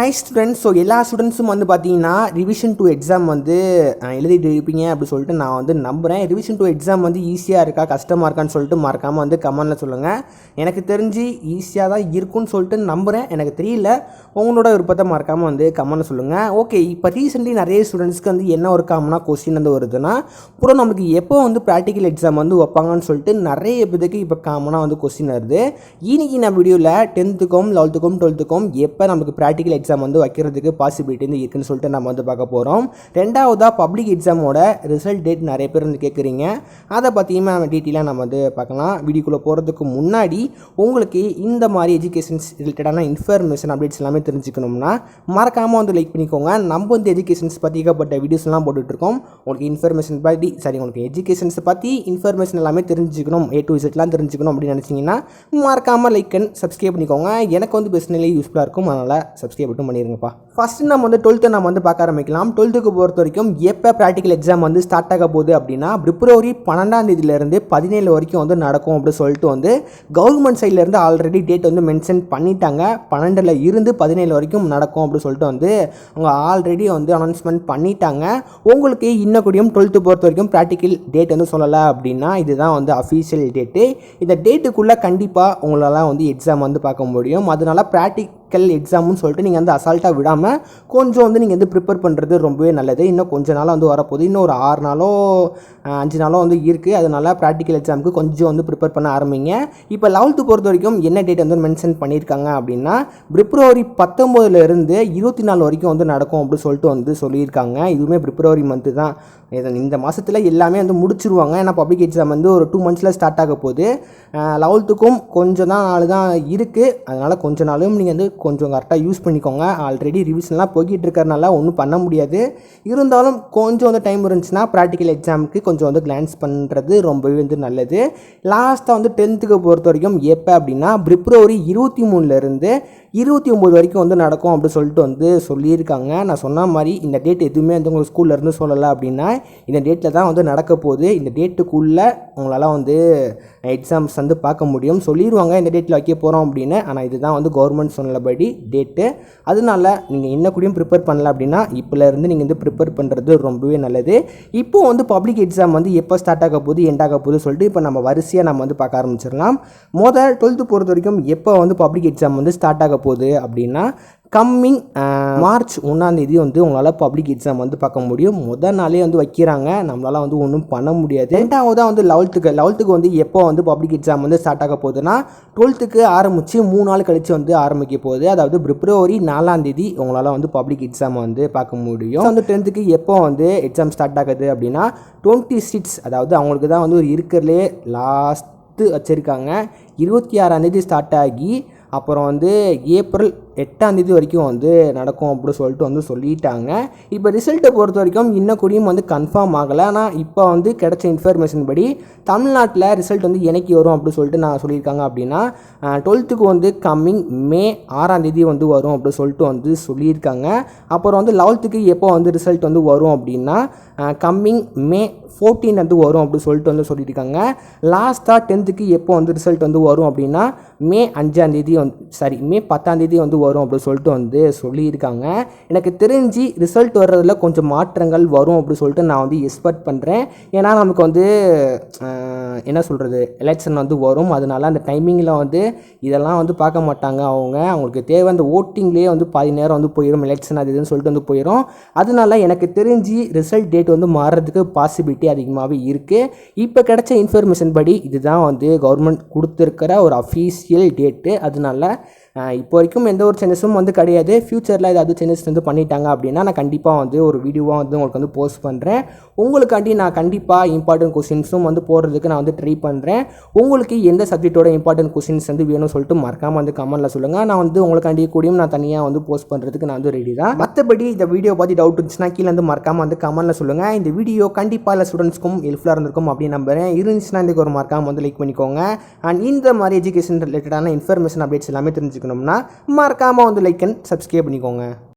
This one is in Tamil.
ஹை ஸ்டூடெண்ட்ஸ் ஸோ எல்லா ஸ்டூடெண்ட்ஸும் வந்து பார்த்தீங்கன்னா ரிவிஷன் டூ எக்ஸாம் வந்து எழுதிட்டு இருப்பீங்க அப்படின்னு சொல்லிட்டு நான் வந்து நம்புகிறேன் ரிவிஷன் டூ எக்ஸாம் வந்து ஈஸியாக இருக்கா கஷ்டமாக இருக்கான்னு சொல்லிட்டு மறக்காமல் வந்து கமெண்டில் சொல்லுங்கள் எனக்கு தெரிஞ்சு ஈஸியாக தான் இருக்கும்னு சொல்லிட்டு நம்புகிறேன் எனக்கு தெரியல. உங்களோட விருப்பத்தை மறக்காமல் வந்து கமெண்டில் சொல்லுங்கள் ஓகே இப்போ ரீசெண்ட்லி நிறைய ஸ்டூடெண்ட்ஸ்க்கு வந்து என்ன ஒரு காமனாக கொஸ்டின் வந்து வருதுன்னா அப்புறம் நமக்கு எப்போ வந்து ப்ராக்டிக்கல் எக்ஸாம் வந்து வைப்பாங்கன்னு சொல்லிட்டு நிறைய பேருக்கு இப்போ காமனாக வந்து கொஸ்டின் வருது. இன்னைக்கு நான் வீடியோவில் டென்த்துக்கும் லெவல்த்துக்கும் டுவெல்த்துக்கும் எப்போ நமக்கு ப்ராக்டிக்கல் எக்ஸாம் எக்ஸாம் வந்து வைக்கிறதுக்கு பாசிபிலிட்டி வந்து இருக்குன்னு சொல்லிட்டு நம்ம வந்து பார்க்க போகிறோம் ரெண்டாவதாக பப்ளிக் எக்ஸாமோட ரிசல்ட் டேட் நிறைய பேர் வந்து கேட்குறீங்க அதை பற்றியுமே நம்ம டீட்டெயிலாக நம்ம வந்து பார்க்கலாம். வீடியோக்குள்ளே போகிறதுக்கு முன்னாடி உங்களுக்கு இந்த மாதிரி எஜுகேஷன்ஸ் ரிலேட்டடான இன்ஃபர்மேஷன் அப்டேட்ஸ் எல்லாமே தெரிஞ்சுக்கணும்னா மறக்காமல் வந்து லைக் பண்ணிக்கோங்க. நம்ம வந்து எஜுகேஷன்ஸ் பற்றி ஏகப்பட்ட வீடியோஸ்லாம் போட்டுட்ருக்கோம் உங்களுக்கு இன்ஃபர்மேஷன் பற்றி சரி உங்களுக்கு எஜுகேஷன்ஸை பற்றி இன்ஃபர்மேஷன் எல்லாமே தெரிஞ்சுக்கணும். ஏ டு இசட்லாம் தெரிஞ்சுக்கணும் அப்படின்னு நினச்சிங்கன்னா மறக்காமல் லைக் அண்ட் சப்ஸ்கிரைப் பண்ணிக்கோங்க. எனக்கு வந்து பெஸ்ட்னிலே யூஸ்ஃபுல்லாக இருக்கும். அதனால் சப்ஸ்கிரைப் மட்டும் பண்ணிடுங்கப்பா ஃபஸ்ட்டு நம்ம வந்து டுவெல்த்தை நம்ம வந்து பார்க்க ஆரம்பிக்கலாம். டுவெல்த்துக்கு பொறுத்த வரைக்கும் எப்போ ப்ராக்டிக்கல் எக்ஸாம் வந்து ஸ்டார்ட் ஆக போகுது அப்படின்னா பிப்ரவரி பன்னெண்டாம் தேதியிலேருந்து பதினேழு வரைக்கும் வந்து நடக்கும் அப்படின்னு சொல்லிட்டு வந்து கவர்மெண்ட் சைட்லேருந்து ஆல்ரெடி டேட் வந்து மென்ஷன் பண்ணிட்டாங்க. பன்னெண்டில் இருந்து பதினேழு வரைக்கும் நடக்கும் அப்படின்னு சொல்லிட்டு வந்து அவங்க ஆல்ரெடி வந்து அனௌன்ஸ்மெண்ட் பண்ணிட்டாங்க. உங்களுக்கு இன்னும் கூடியும் டுவெல்த்து பொறுத்த வரைக்கும் ப்ராக்டிக்கல் டேட் வந்து சொல்லலை அப்படின்னா இதுதான் வந்து அஃபீஷியல் டேட்டு இந்த டேட்டுக்குள்ளே கண்டிப்பாக உங்களால் வந்து எக்ஸாம் வந்து பார்க்க முடியும். அதனால் ப்ராக்டிக் மக்கள் எக்ஸாம்னு சொல்லிட்டு நீங்கள் வந்து அசால்ட்டாக விடாமல் கொஞ்சம் வந்து நீங்கள் வந்து ப்ரிப்பேர் பண்ணுறது ரொம்பவே நல்லது. இன்னும் கொஞ்ச நாளாக வந்து வரப்போகுது. இன்னும் ஒரு ஆறு நாளோ அஞ்சு நாளோ வந்து இருக்குது அதனால் ப்ராக்டிக்கல் எக்ஸாமுக்கு கொஞ்சம் வந்து ப்ரிப்பேர் பண்ண ஆரம்பிங்க. இப்போ லெவல்த்து பொறுத்த வரைக்கும் என்ன டேட் வந்து மென்ஷன் பண்ணியிருக்காங்க அப்படின்னா பிப்ரவரி பத்தொம்போதுலேருந்து இருபத்தி நாலு வரைக்கும் வந்து நடக்கும் அப்படின்னு சொல்லிட்டு வந்து சொல்லியிருக்காங்க. இதுவுமே பிப்ரவரி மந்த்து தான். இது- இந்த மாதத்தில் எல்லாமே வந்து முடிச்சிருவாங்க. ஏன்னா பப்ளிக் எக்ஸாம் வந்து ஒரு டூ மந்த்ஸில் ஸ்டார்ட் ஆக போகுது. லெவல்த்துக்கும் கொஞ்சம் தான் நாள் தான் இருக்குது அதனால் கொஞ்ச நாளும் நீங்கள் வந்து கொஞ்சம் கரெக்டாக யூஸ் பண்ணிக்கோங்க. ஆல்ரெடி ரிவிஷன்லாம் போய்கிட்டு இருக்கறனால ஒன்றும் பண்ண முடியாது. இருந்தாலும் கொஞ்சம் வந்து டைம் இருந்துச்சுன்னா ப்ராக்டிக்கல் எக்ஸாமுக்கு கொஞ்சம் வந்து கிளான்ஸ் பண்ணுறது ரொம்பவே வந்து நல்லது. லாஸ்ட்டாக வந்து டென்த்துக்கு பொறுத்த வரைக்கும் எப்போ அப்படின்னா பிப்ரவரி இருபத்தி மூணுலேருந்து இருபத்தி ஒம்பது வரைக்கும் வந்து நடக்கும் அப்படின்னு சொல்லிட்டு வந்து சொல்லியிருக்காங்க. நான் சொன்ன மாதிரி இந்த டேட் எதுவுமே வந்து உங்களுக்கு ஸ்கூல்லேருந்து சொல்லலை அப்படின்னா இந்த டேட்டில் தான் வந்து நடக்க போகுது. இந்த டேட்டுக்குள்ளே உங்களால் வந்து எக்ஸாம்ஸ் வந்து பார்க்க முடியும். சொல்லிடுவாங்க இந்த டேட்டில் வைக்க போகிறோம் அப்படின்னு. ஆனால் இதுதான் வந்து கவர்மெண்ட் சொன்னபடி டேட்டு அதனால நீங்கள் என்ன கூடயும் ப்ரிப்பேர் பண்ணல அப்படின்னா இப்போலேருந்து நீங்கள் வந்து ப்ரிப்பேர் பண்ணுறது ரொம்பவே நல்லது. இப்போ வந்து பப்ளிக் எக்ஸாம் வந்து எப்போ ஸ்டார்ட் ஆக போகுது எண்ட் ஆக போகுது சொல்லிட்டு இப்போ நம்ம வரிசையாக நம்ம வந்து பார்க்க ஆரம்பிச்சிடலாம். மொதல் டுவெல்த்து பொறுத்த வரைக்கும் எப்போ வந்து பப்ளிக் எக்ஸாம் வந்து ஸ்டார்ட் ஆக போகுது அப்படின்னா கம்மிங் மார்ச் ஒன்றாந்தேதி வந்து உங்களால் பப்ளிக் எக்ஸாம் வந்து பார்க்க முடியும். முதல் நாளே வந்து வைக்கிறாங்க. நம்மளால் வந்து ஒன்றும் பண்ண முடியாது. ரெண்டாவதாக வந்து லெவல்த்துக்கு லெவல்த்துக்கு வந்து எப்போ வந்து பப்ளிக் எக்ஸாம் வந்து ஸ்டார்ட் ஆக போகுதுன்னா டுவெல்த்துக்கு ஆரம்பித்து மூணு நாள் கழித்து வந்து ஆரம்பிக்க போகுது. அதாவது பிப்ரவரி நாலாந்தேதி உங்களால் வந்து பப்ளிக் எக்ஸாம் வந்து பார்க்க முடியும். வந்து டென்த்துக்கு எப்போ வந்து எக்ஸாம் ஸ்டார்ட் ஆகுது அப்படின்னா டுவெண்ட்டி சிக்ஸ் அதாவது அவங்களுக்கு தான் வந்து ஒரு இருக்கிறதுலே லாஸ்ட்டு வச்சுருக்காங்க. இருபத்தி ஆறாந்தேதி ஸ்டார்ட் ஆகி அப்புறம் வந்து ஏப்ரல் எட்டாம் தேதி வரைக்கும் வந்து நடக்கும் அப்படின்னு சொல்லிட்டு வந்து சொல்லிட்டாங்க. இப்போ ரிசல்ட்டை பொறுத்த வரைக்கும் இன்னும் கூடியும் வந்து கன்ஃபார்ம் ஆகலை. ஆனால் இப்போ வந்து கிடைச்ச இன்ஃபர்மேஷன் படி தமிழ்நாட்டில் ரிசல்ட் வந்து எனக்கு வரும் அப்படின்னு சொல்லிட்டு நான் சொல்லியிருக்காங்க அப்படின்னா டுவெல்த்துக்கு வந்து கம்மிங் மே ஆறாம் தேதி வந்து வரும் அப்படின்னு சொல்லிட்டு வந்து சொல்லியிருக்காங்க. அப்புறம் வந்து லெவல்த்துக்கு எப்போ வந்து ரிசல்ட் வந்து வரும் அப்படின்னா கம்மிங் மே ஃபோர்டீன் வந்து வரும் அப்படின்னு சொல்லிட்டு வந்து சொல்லியிருக்காங்க. லாஸ்ட்டாக டென்த்துக்கு எப்போ வந்து ரிசல்ட் வந்து வரும் அப்படின்னா மே அஞ்சாம் தேதி வந்து சாரி மே பத்தாம் தேதி வந்து வரும். வரும் அப்படின்னு சொல்லிட்டு வந்து சொல்லியிருக்காங்க. எனக்கு தெரிஞ்சு ரிசல்ட் வர்றதில் கொஞ்சம் மாற்றங்கள் வரும் அப்படின்னு சொல்லிட்டு நான் வந்து எக்ஸ்பெக்ட் பண்ணுறேன் ஏன்னா நமக்கு வந்து என்ன சொல்கிறது எலெக்ஷன் வந்து வரும். அதனால அந்த டைமிங்கில் வந்து இதெல்லாம் வந்து பார்க்க மாட்டாங்க அவங்க. அவங்களுக்கு தேவை அந்த ஓட்டிங்லேயே வந்து பாதி நேரம் வந்து போயிடும் எலெக்ஷன் அது இதுன்னு சொல்லிட்டு வந்து போயிடும் அதனால எனக்கு தெரிஞ்சு ரிசல்ட் டேட் வந்து மாறுறதுக்கு பாசிபிலிட்டி அதிகமாகவே இருக்குது இப்போ கிடைச்ச இன்ஃபர்மேஷன் படி இதுதான் வந்து கவர்மெண்ட் கொடுத்துருக்கிற ஒரு அஃபீஷியல் டேட்டு அதனால இப்போ வரைக்கும் எந்த ஒரு சேஞ்சஸும் வந்து கிடையாது. ஃப்யூச்சரில் ஏதாவது சேஞ்சஸ் வந்து பண்ணிட்டாங்க அப்படின்னா நான் கண்டிப்பாக வந்து ஒரு வீடியோவாக வந்து உங்களுக்கு வந்து போஸ்ட் பண்ணுறேன் உங்களுக்காண்டி நான் கண்டிப்பாக இம்பார்ட்டன்ட் கொஸ்டின்ஸும் வந்து போடுறதுக்கு நான் வந்து ட்ரை பண்ணுறேன் உங்களுக்கு எந்த சப்ஜெக்ட்டோட இம்பார்ட்டன்ட் கொஸ்டின்ஸ் வந்து வேணும்னு சொல்லிட்டு மறக்காமல் வந்து கமெண்ட்டில் சொல்லுங்கள் நான் வந்து உங்களுக்காண்டி கூடியும் நான் தனியாக வந்து போஸ்ட் பண்ணுறதுக்கு நான் வந்து ரெடி தான். மற்றபடி இந்த வீடியோ பற்றி டவுட் இருந்துச்சுன்னா கீழே வந்து மறக்காமல் வந்து கமெண்ட்டில் சொல்லுங்கள் இந்த வீடியோ கண்டிப்பாக இல்லை ஸ்டூடெண்ட்ஸ்க்கும் ஹெல்ப்ஃபுல்லாக இருந்திருக்கும் அப்படின்னு நம்புறேன். இருந்துச்சுன்னா இதுக்கு ஒரு மறக்காமல் வந்து லைக் பண்ணிக்கோங்க. அண்ட் இந்த மாதிரி எஜுகேஷன் ரிலேட்டடான இன்ஃபர்மேஷன் அப்டேட்ஸ் எல்லாமே தெரிஞ்சுக்கணும்னா மறக்காமல் வந்து லைக் அண்ட் சப்ஸ்கிரைப் பண்ணிக்கோங்க.